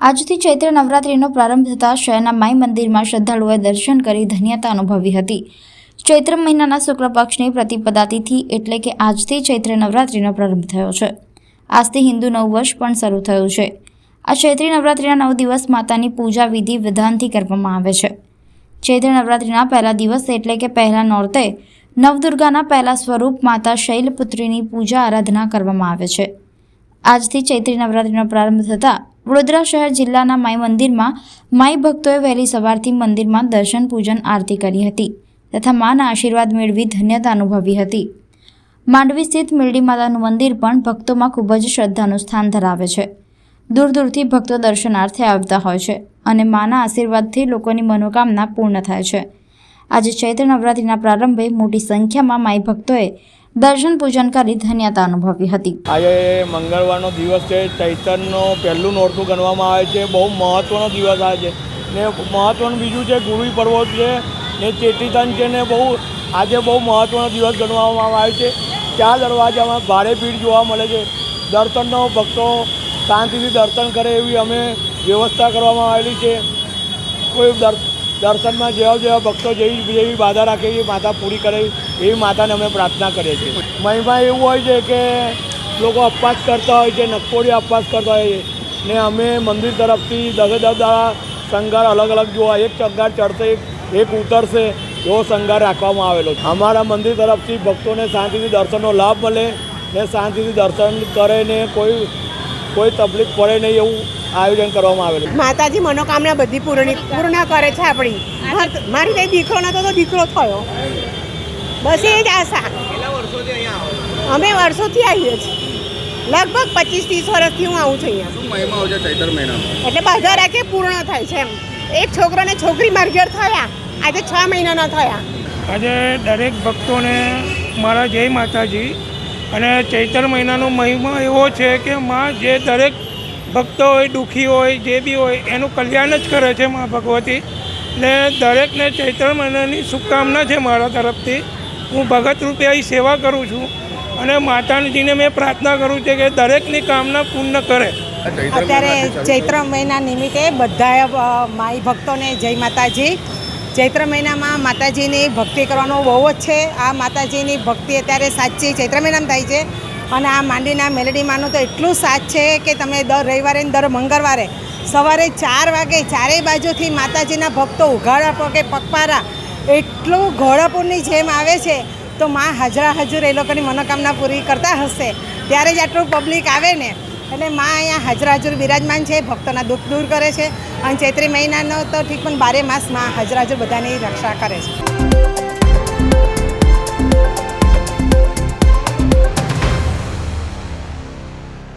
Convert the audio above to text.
આજથી ચૈત્ર નવરાત્રિનો પ્રારંભ થતાં શહેરના માઈ મંદિરમાં શ્રદ્ધાળુઓએ દર્શન કરી ધન્યતા અનુભવી હતી. ચૈત્ર મહિનાના શુક્લ પક્ષની પ્રતિપદાતિથી એટલે કે આજથી ચૈત્ર નવરાત્રિનો પ્રારંભ થયો છે. આજથી હિન્દુ નવ વર્ષ પણ શરૂ થયું છે. આ ચૈત્રી નવરાત્રિના નવ દિવસ માતાની પૂજા વિધિ વિધાનથી કરવામાં આવે છે. ચૈત્ર નવરાત્રિના પહેલા દિવસે એટલે કે પહેલા નોરતે નવદુર્ગાના પહેલા સ્વરૂપ માતા શૈલપુત્રીની પૂજા આરાધના કરવામાં આવે છે. આજથી ચૈત્રી નવરાત્રિનો પ્રારંભ થતાં વડોદરા શહેર જિલ્લાના માઈ મંદિરમાં માઈ ભક્તોએ વહેલી સવારથી મંદિરમાં દર્શન, પૂજન, આરતી કરી હતી તથા માના આશીર્વાદ મેળવી ધન્યતા અનુભવી હતી. માંડવી સ્થિત મિરડી માતાનું મંદિર પણ ભક્તોમાં ખૂબ જ શ્રદ્ધાનું સ્થાન ધરાવે છે. દૂર દૂરથી ભક્તો દર્શનાર્થે આવતા હોય છે અને માના આશીર્વાદથી લોકોની મનોકામના પૂર્ણ થાય છે. આજે ચૈત્ર નવરાત્રિના પ્રારંભે મોટી સંખ્યામાં માઈ ભક્તોએ દર્શન પૂજન કરી ધન્યતા અનુભવી હતી. આજે મંગળવારનો દિવસ છે ચૈતનનો પહેલું નોરતું ગણવામાં આવે છે, બહુ મહત્ત્વનો દિવસ આવે છે. ને મહત્ત્વનું બીજું છે ગુરુ પર્વ છે, ને ચેટીતન છે, ને બહુ આજે બહુ મહત્ત્વનો દિવસ ગણવામાં આવે છે. ચાર દરવાજામાં ભારે ભીડ જોવા મળે છે. દર્શનનો ભક્તો શાંતિથી દર્શન કરે એવી અમે વ્યવસ્થા કરવામાં આવેલી છે. કોઈ દર દર્શનમાં જેવા જેવા ભક્તો જેવી જેવી બાધા રાખે, એવી માતા પૂરી કરે, એવી માતાને અમે પ્રાર્થના કરીએ છીએ. મહિમા એવું હોય છે કે લોકો અપવાસ કરતા હોય છે નકોડી અપવાસ કરતા હોય છે. ને અમે મંદિર તરફથી દસે દસ દાડા શંગાર અલગ અલગ જોવા, એક શણગાર ચડશે, એક એક ઉતરશે એવો શંગાર રાખવામાં આવેલો છે. અમારા મંદિર તરફથી ભક્તોને શાંતિથી દર્શનનો લાભ મળે ને શાંતિથી દર્શન કરે ને કોઈ કોઈ તકલીફ પડે નહીં એવું આયોજન કરવામાં આવેલું માતાજી મનોકામના બધી પૂર્ણ પૂર્ણ કરે છે આપણી. માર- મારી કઈ દીકરો નતો તો દીકરો થયો. બસ એ જ આશા. અમે વર્ષોથી આવીએ છીએ. લગભગ પચીસ ત્રીસ વર્ષથી હું આવું છું અહીંયા. શું મહિમા હોય છે ચૈતર મહિનામાં? એટલે બધા રાખે પૂર્ણ થાય છે એમ. એક છોકરાને છોકરી માર્ગેર થયા. આજે છ મહિનાના થયા. આજે દરેક ભક્તોને મારા જય માતાજી. અને ચૈતર મહિનાનો મહિમા એવો છે કે માં જે દરેક ભક્તો હોય, દુઃખી હોય, જે બી હોય, એનું કલ્યાણ જ કરે છે મા ભગવતી. ને દરેકને ચૈત્ર મહિનાની શુભકામના છે મારા તરફથી. હું ભગત રૂપે અહીં સેવા કરું છું અને માતાજીને મેં પ્રાર્થના કરું છે કે દરેકની કામના પૂર્ણ કરે. અત્યારે ચૈત્ર મહિના નિમિત્તે બધા માઈ ભક્તોને જય માતાજી. ચૈત્ર મહિનામાં માતાજીની ભક્તિ કરવાનો બહુ જ છે. આ માતાજીની ભક્તિ અત્યારે સાચી ચૈત્ર મહિનામાં થાય છે. અને આ માંડીના મેલેડીમાંનું તો એટલું સાચ છે કે તમે દર રવિવારે દર મંગળવારે સવારે ચાર વાગે ચારેય બાજુથી માતાજીના ભક્તો ઉઘાડા પગે પગપારા એટલું ઘોડાપુરની જેમ આવે છે. તો માં હાજરા હજુર એ લોકોની મનોકામના પૂરી કરતા હશે. ત્યારે જ આટલું પબ્લિક આવે ને એટલે માં અહીંયા હાજર હાજર બિરાજમાન છે, ભક્તોના દુઃખ દૂર કરે છે અને ચૈત્રી મહિનાનો તો ઠીક પણ બારે માસમાં હાજર હાજર બધાની રક્ષા કરે છે.